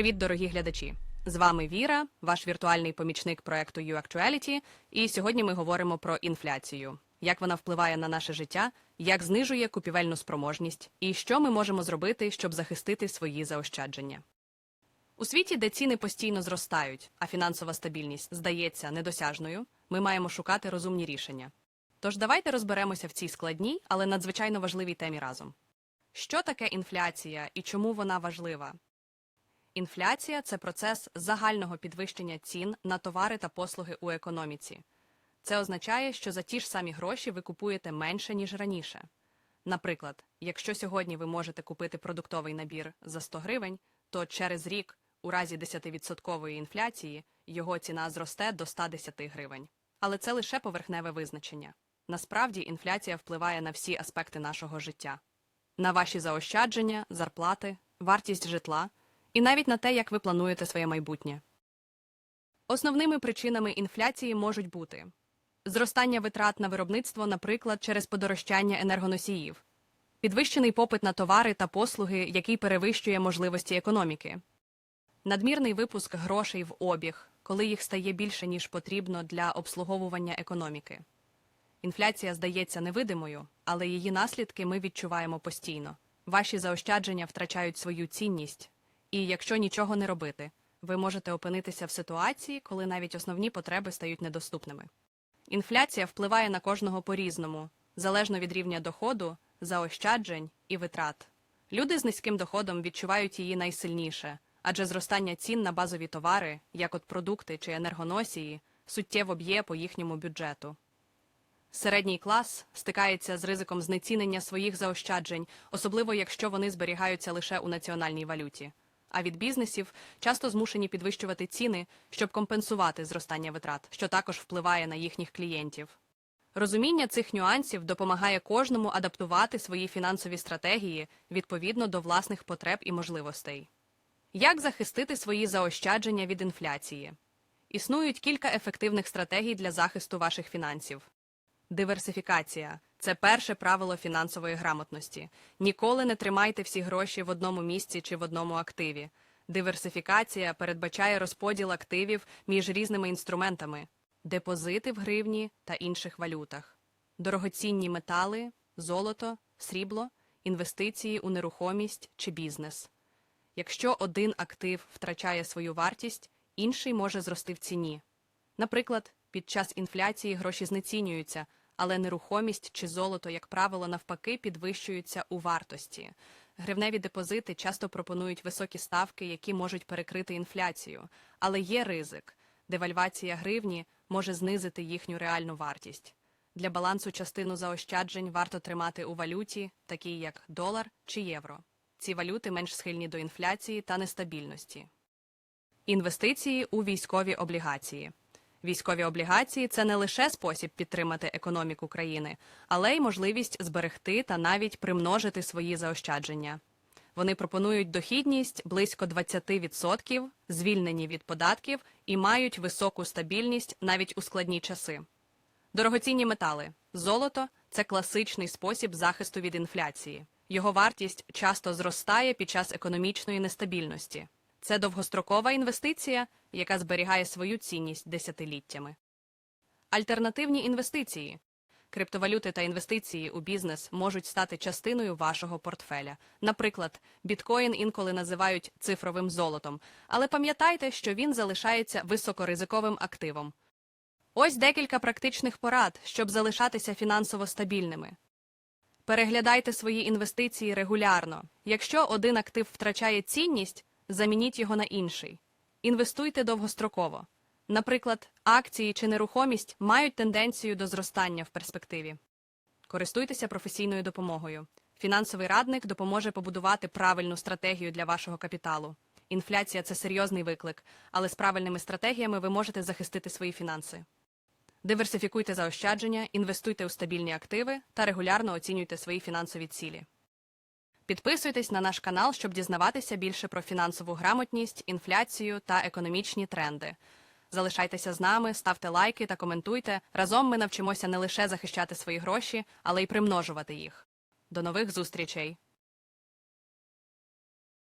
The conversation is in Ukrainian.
Привіт, дорогі глядачі! З вами Віра, ваш віртуальний помічник проекту U-Actuality, і сьогодні ми говоримо про інфляцію, як вона впливає на наше життя, як знижує купівельну спроможність і що ми можемо зробити, щоб захистити свої заощадження. У світі, де ціни постійно зростають, а фінансова стабільність здається недосяжною, ми маємо шукати розумні рішення. Тож давайте розберемося в цій складній, але надзвичайно важливій темі разом. Що таке інфляція і чому вона важлива? Інфляція це процес загального підвищення цін на товари та послуги у економіці. Це означає, що за ті ж самі гроші ви купуєте менше, ніж раніше. Наприклад, якщо сьогодні ви можете купити продуктовий набір за 100 гривень, то через рік, у разі 10% інфляції, його ціна зросте до 110 гривень. Але це лише поверхневе визначення. Насправді інфляція впливає на всі аспекти нашого життя: на ваші заощадження, зарплати, вартість житла і навіть на те, як ви плануєте своє майбутнє. Основними причинами інфляції можуть бути зростання витрат на виробництво, наприклад, через подорожчання енергоносіїв, підвищений попит на товари та послуги, який перевищує можливості економіки, надмірний випуск грошей в обіг, коли їх стає більше, ніж потрібно для обслуговування економіки. Інфляція здається невидимою, але її наслідки ми відчуваємо постійно. Ваші заощадження втрачають свою цінність, і якщо нічого не робити, ви можете опинитися в ситуації, коли навіть основні потреби стають недоступними. Інфляція впливає на кожного по-різному, залежно від рівня доходу, заощаджень і витрат. Люди з низьким доходом відчувають її найсильніше, адже зростання цін на базові товари, як от продукти чи енергоносії, суттєво б'є по їхньому бюджету. Середній клас стикається з ризиком знецінення своїх заощаджень, особливо якщо вони зберігаються лише у національній валюті. А від бізнесів часто змушені підвищувати ціни, щоб компенсувати зростання витрат, що також впливає на їхніх клієнтів. Розуміння цих нюансів допомагає кожному адаптувати свої фінансові стратегії відповідно до власних потреб і можливостей. Як захистити свої заощадження від інфляції? Існують кілька ефективних стратегій для захисту ваших фінансів. Диверсифікація це перше правило фінансової грамотності. Ніколи не тримайте всі гроші в одному місці чи в одному активі. Диверсифікація передбачає розподіл активів між різними інструментами, депозити в гривні та інших валютах, дорогоцінні метали, золото, срібло, інвестиції у нерухомість чи бізнес. Якщо один актив втрачає свою вартість, інший може зрости в ціні. Наприклад, під час інфляції гроші знецінюються але нерухомість чи золото, як правило, навпаки, підвищуються у вартості. Гривневі депозити часто пропонують високі ставки, які можуть перекрити інфляцію, але є ризик. Девальвація гривні може знизити їхню реальну вартість. Для балансу частину заощаджень варто тримати у валюті, такій як долар чи євро. Ці валюти менш схильні до інфляції та нестабільності. Інвестиції у військові облігації. Військові облігації це не лише спосіб підтримати економіку країни, але й можливість зберегти та навіть примножити свої заощадження. Вони пропонують дохідність близько 20%, звільнені від податків і мають високу стабільність навіть у складні часи. Дорогоцінні метали. Золото це класичний спосіб захисту від інфляції. Його вартість часто зростає під час економічної нестабільності. Це довгострокова інвестиція, яка зберігає свою цінність десятиліттями. Альтернативні інвестиції. Криптовалюти та інвестиції у бізнес можуть стати частиною вашого портфеля. Наприклад, біткоін інколи називають цифровим золотом, але пам'ятайте, що він залишається високоризиковим активом. Ось декілька практичних порад, щоб залишатися фінансово стабільними. Переглядайте свої інвестиції регулярно. Якщо один актив втрачає цінність, замініть його на інший. Інвестуйте довгостроково. Наприклад, акції чи нерухомість мають тенденцію до зростання в перспективі. Користуйтеся професійною допомогою. Фінансовий радник допоможе побудувати правильну стратегію для вашого капіталу. Інфляція це серйозний виклик, але з правильними стратегіями ви можете захистити свої фінанси. Диверсифікуйте заощадження, інвестуйте у стабільні активи та регулярно оцінюйте свої фінансові цілі. Підписуйтесь на наш канал, щоб дізнаватися більше про фінансову грамотність, інфляцію та економічні тренди. Залишайтеся з нами, ставте лайки та коментуйте. Разом ми навчимося не лише захищати свої гроші, але й примножувати їх. До нових зустрічей!